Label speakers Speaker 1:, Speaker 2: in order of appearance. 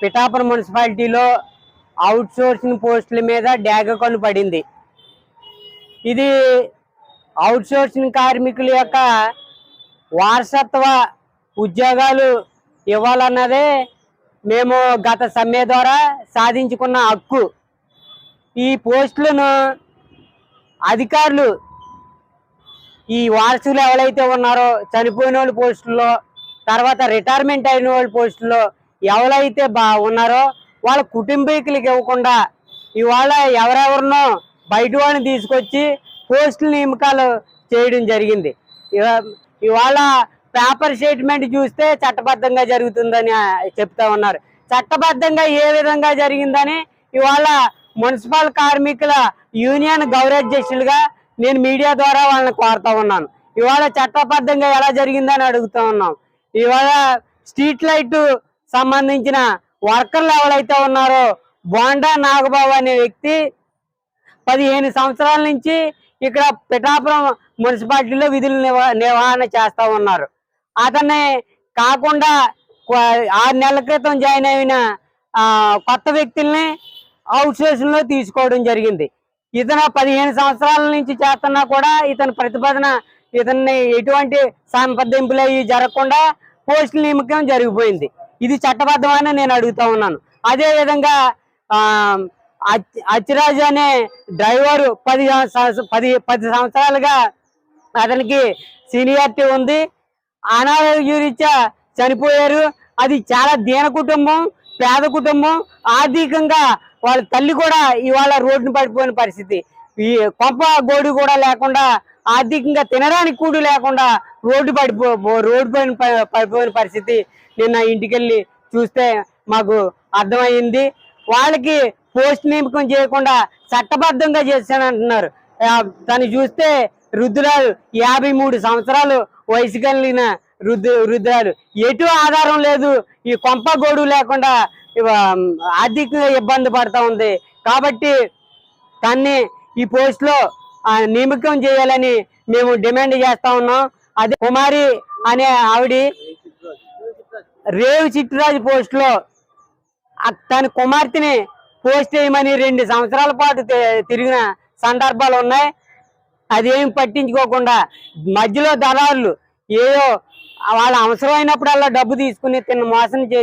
Speaker 1: పిఠాపురం మున్సిపాలిటీలో out sourcing పోస్టుల మీద డ్యాగ కన్ను పడింది. ఇది అవుట్ సోర్సింగ్ కార్మికుల యొక్క వారసత్వ ఉద్యోగాలు ఇవ్వాలన్నదే మేము గత సమ్మె ద్వారా సాధించుకున్న హక్కు. ఈ పోస్టులను అధికారులు ఈ వారసులు ఎవరైతే ఉన్నారో చనిపోయిన వాళ్ళ పోస్టుల్లో తర్వాత రిటైర్మెంట్ అయిన వాళ్ళ పోస్టుల్లో ఎవరైతే బా ఉన్నారో వాళ్ళ కుటుంబీకులకి ఇవ్వకుండా ఇవాళ ఎవరెవరినో బయట వాళ్ళని తీసుకొచ్చి పోస్టుల నియమకాలు చేయడం జరిగింది. ఇవా- ఇవాళ పేపర్ స్టేట్మెంట్ చూస్తే చట్టబద్ధంగా జరుగుతుందని చెప్తా ఉన్నారు. చట్టబద్ధంగా ఏ విధంగా జరిగిందని ఇవాళ మున్సిపల్ కార్మికుల యూనియన్ గౌరవాధ్యక్షులుగా నేను మీడియా ద్వారా వాళ్ళని కోరుతా ఉన్నాను. ఇవాళ చట్టబద్ధంగా ఎలా జరిగిందని అడుగుతా ఉన్నాం. ఇవాళ స్ట్రీట్ లైట్ సంబంధించిన వర్కర్లు ఎవరైతే ఉన్నారో బోండా నాగబాబు అనే వ్యక్తి పదిహేను సంవత్సరాల నుంచి ఇక్కడ పిఠాపురం మున్సిపాలిటీలో విధులు నిర్వ- నిర్వహణ చేస్తూ ఉన్నారు. అతన్ని కాకుండా ఆరు నెలల క్రితం జాయిన్ అయిన కొత్త వ్యక్తుల్ని అవుట్ తీసుకోవడం జరిగింది. ఇతను పదిహేను సంవత్సరాల నుంచి చేస్తున్నా కూడా ఇతని ప్రతిపాదన ఇతన్ని ఎటువంటి సంప్రదింపులు అవి జరగకుండా పోస్టుల నియమకం జరిగిపోయింది. ఇది చట్టబద్ధమని నేను అడుగుతా ఉన్నాను. అదేవిధంగా అచ్చిరాజు అనే డ్రైవరు పది పది పది సంవత్సరాలుగా అతనికి సీనియారిటీ ఉంది. అనారోగ్య రీత్యా చనిపోయారు. అది చాలా దీన కుటుంబం పేద కుటుంబం. ఆర్థికంగా వాళ్ళ తల్లి కూడా ఇవాళ రోడ్డును పడిపోయిన పరిస్థితి. ఈ కొంప గోడు కూడా లేకుండా ఆర్థికంగా తినడానికి కూడి లేకుండా రోడ్డు పడిపో రోడ్డు పైన ప- పడిపోయిన పరిస్థితి నిన్న ఇంటికెళ్ళి చూస్తే మాకు అర్థమైంది. వాళ్ళకి పోస్ట్ నియమకం చేయకుండా చట్టబద్ధంగా చేశానంటున్నారు అంటున్నారు. తను చూస్తే రుద్రాలు యాభై మూడు సంవత్సరాలు వయసు కలిగిన రుద్ర రుద్రాలు ఎటు ఆధారం లేదు. ఈ కొంప గోడు లేకుండా ఆర్థికంగా ఇబ్బంది పడతా ఉంది. కాబట్టి తన్ని ఈ పోస్ట్లో చేయాలని మేము డిమాండ్ చేస్తా ఉన్నాం. అదే కుమారి అనే ఆవిడ రేవు చిట్టురాజు పోస్ట్లో తన కుమార్తెని పోస్ట్ చేయమని రెండు సంవత్సరాల పాటు తిరిగిన సందర్భాలు ఉన్నాయి. అదేం పట్టించుకోకుండా మధ్యలో దళారులు ఏదో వాళ్ళ అవసరమైనప్పుడల్లా డబ్బు తీసుకుని తిన్న మోసం చేసి